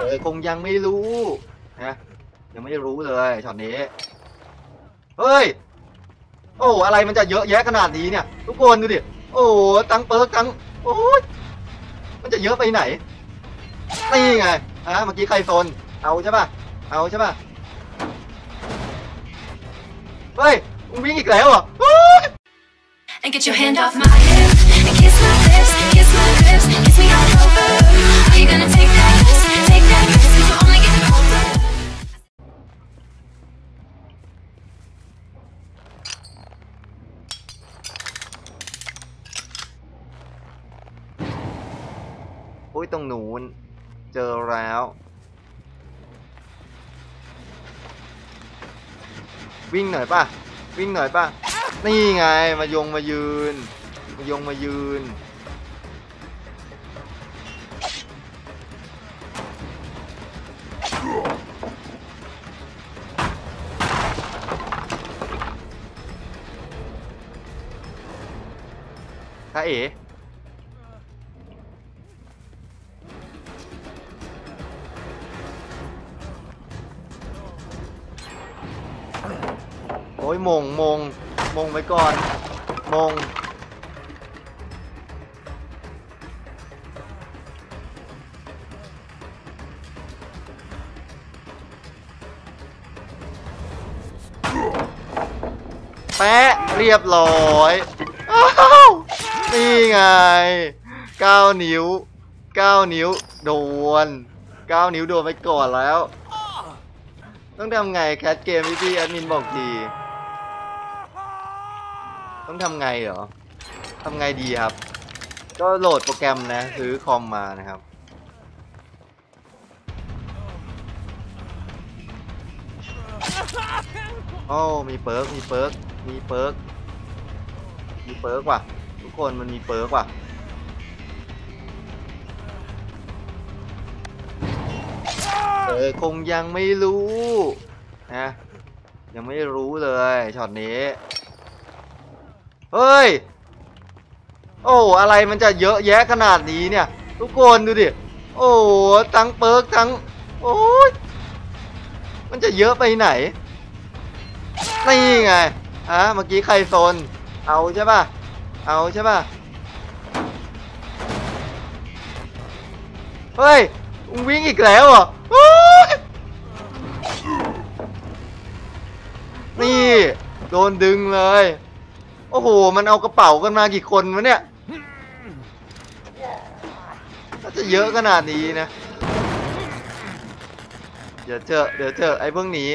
เออคงยังไม่รู้นะยังไม่รู้เลยช็อตนี้ เฮ้ย โอ้อะไรมันจะเยอะแยะขนาดนี้เนี่ย ทุกคนดูดิ โอ้ตังเปิร์กตังโอ้ยมันจะเยอะไปไหน นี่ไงอะเมื่อกี้ใครโซน เอาใช่ป่ะ เอาใช่ป่ะ เฮ้ยมึงวิ่งอีกแล้วเหรอ And get your hand off my hip And kiss my lips, kiss my lips Kiss me all over Are you gonna take อุ้ยตรงนู้นเจอแล้ว วิ่งหน่อยป่ะ วิ่งหน่อยป่ะ นี่ไง มายงมายืน มายงมายืน ถ้าเอ๋ อ้ยมงมงมงไว้ก่อนมงแปะเรียบร้อยอ้าวนี่ไง 9 นิ้ว 9 นิ้ว โดน 9 นิ้วโดนไปก่อนแล้ว ต้องทำไงแคทเกมพี่พี่แอดมินบอกที ต้องทำไงเหรอทำไงดีครับ ก็โหลดโปรแกรมนะ ซื้อคอมมานะครับ โอ้มีเปิร์กมีเปิร์กมีเปิร์กมีเปิร์กว่ะ ทุกคนมันมีเปิร์กว่ะเออคงยังไม่รู้นะยังไม่รู้เลยช็อตนี้ เฮ้ย โอ้อะไรมันจะเยอะแยะขนาดนี้เนี่ย ทุกคนดูดิ โอ้ทั้งเปิร์กทั้ง โอ้ยมันจะเยอะไปไหน นี่ไงอะเมื่อกี้ใครโซน เอาใช่ป่ะ เอาใช่ป่ะ เฮ้ยวิ่งอีกแล้วเหรอโอ๊ยนี่ โดนดึงเลย โอ้โห มันเอากระเป๋ากันมากี่คนวะเนี่ยน่าจะเยอะขนาดนี้นะ เดี๋ยวเจอ เดี๋ยวเจอไอ้พวกนี้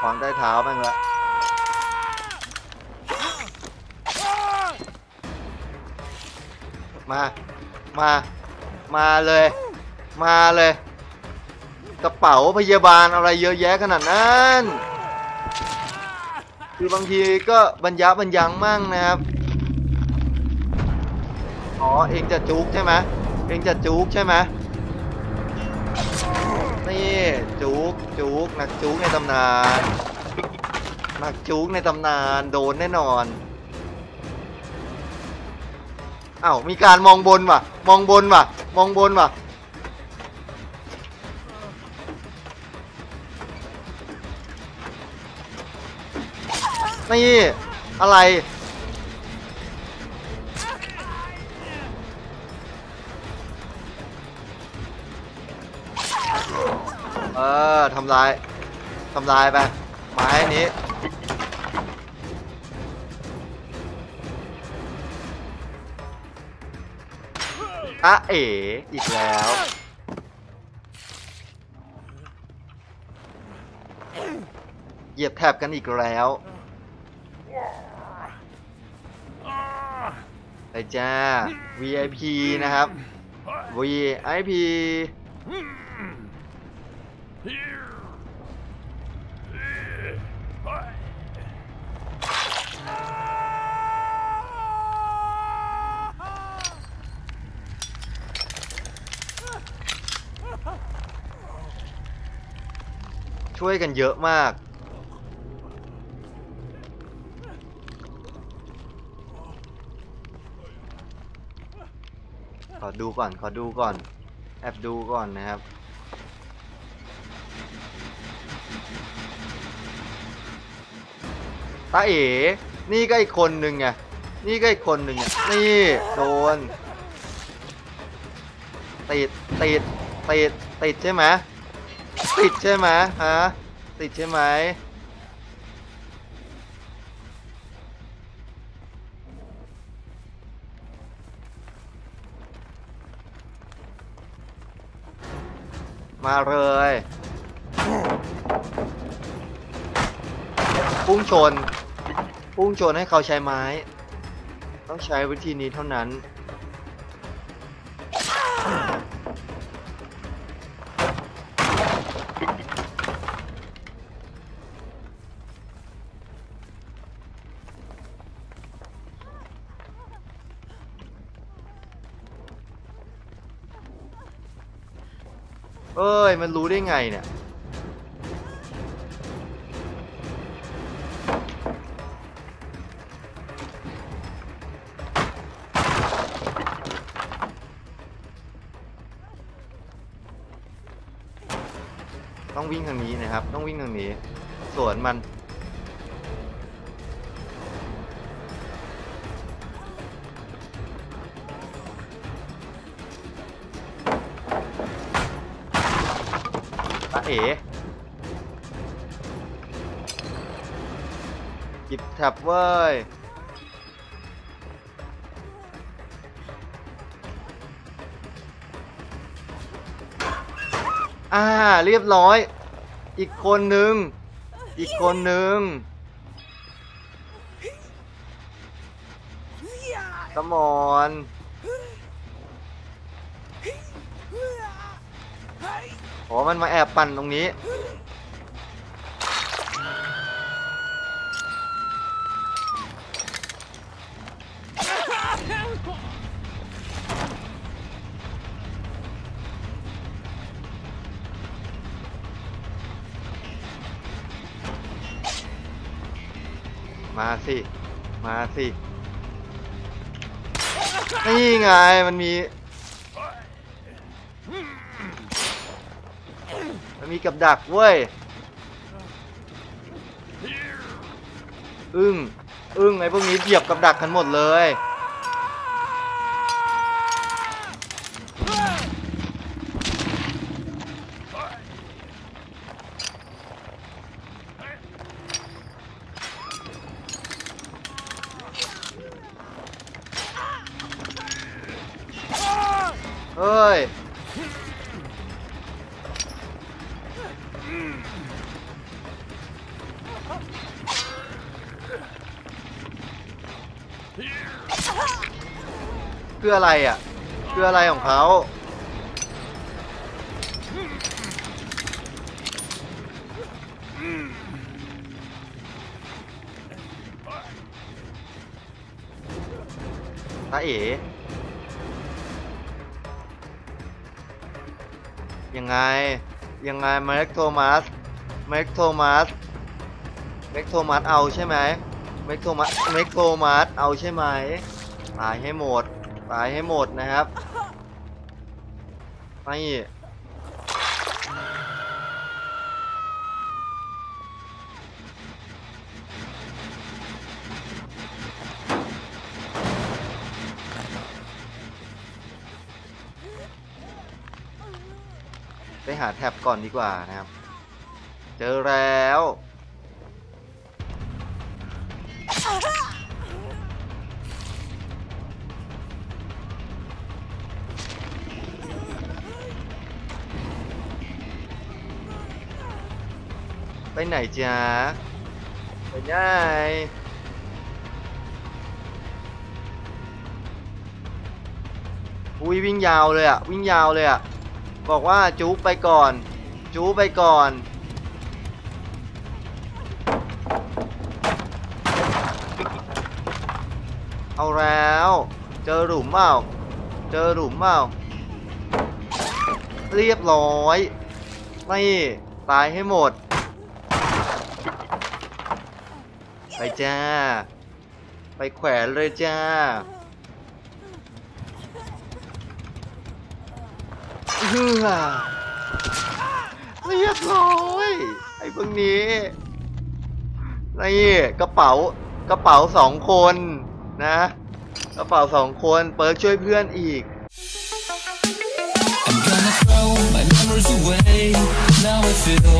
ควางใต้เท้าแม่งละมา มา มาเลย มาเลย กระเป๋าพยาบาลอะไรเยอะแยะขนาดนั้น คือบางทีก็บรรยะบรรยังมั่งนะครับ อ๋อเองจะจุกใช่ไหมเองจะจุกใช่ไหมนี่จุกจุกหนักจุกในตำนานหนักจุกในตำนานโดนแน่นอนอ้าวมีการมองบนว่ะ มองบนว่ะ มองบนว่ะ นี่อะไร เออทำลายทำลายไปไม้นี้อะเอ๋อีกแล้ว เหยียบแถบกันอีกแล้ว ไปจ้า VIP นะครับ VIP ช่วยกันเยอะมาก อ ขอ ดูก่อน ขอดูก่อน แอบดูก่อนนะครับ ตาเอ๋ นี่ก็อีกคนหนึ่งไง นี่ก็อีกคนหนึ่งอะนี่ โดน ติด ติด ติด ติดใช่ไหมติดใช่ไหมฮะ ติดใช่ไหม มาเลยพุ่งชนพุ่งชนให้เขาใช้ไม้ ต้องใช้วิธีนี้เท่านั้น เอ้ย มันรู้ได้ไงเนี่ย ต้องวิ่งทางนี้นะครับ ต้องวิ่งทางนี้ สวนมัน เอ๋หยิบแท็บเว้ยอ่าเรียบร้อย อีกคนหนึ่งอีกคนหนึ่งสมอน อ๋อมันมาแอบปั่นตรงนี้มาสิ มาสิ นี่ไง มันมี มันมีกับดักเว้ย อึ้ง อึ้งไอ้พวกนี้เหยียบกับดักกันหมดเลย คืออะไรอะคืออะไรของเขาตาเอ๋ยังไง ยังไงเมกโทมัสเมกโทมัสเมกโทมัสเอาใช่ไหมเมกโทมัสเมกโทมัสเอาใช่ไหมตายให้หมดตายให้หมดนะครับไม่าแท็บก่อนดีกว่านะครับ เจอแล้ว ไปไหนจ๊ะไปไหนอุ้ยวิ่งยาวเลยอะวิ่งยาวเลยอะ บอกว่าจู๊ไปก่อน จู๊ไปก่อน เอาแล้ว เจอหลุมเปล่าเจอหลุมเปล่าเรียบร้อยนี่ตายให้หมด ไปจ้า ไปแขวนเลยจ้า เฮือเรียบร้อยไอ้พวกนี้นี่กระเป๋ากระเป๋าสองคนนะ กระเป๋าสองคนเปิร์กช่วยเพื่อนอีก I'm gonna throw my memories away. Now I feel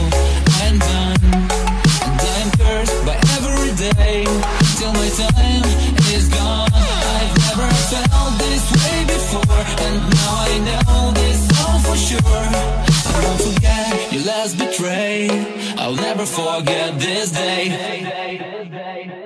I'm done. And I'm cursed by every day. Till my time is gone. I've never felt this way before. And now I know this all for sure. I won't forget your last betray. I'll never forget this day.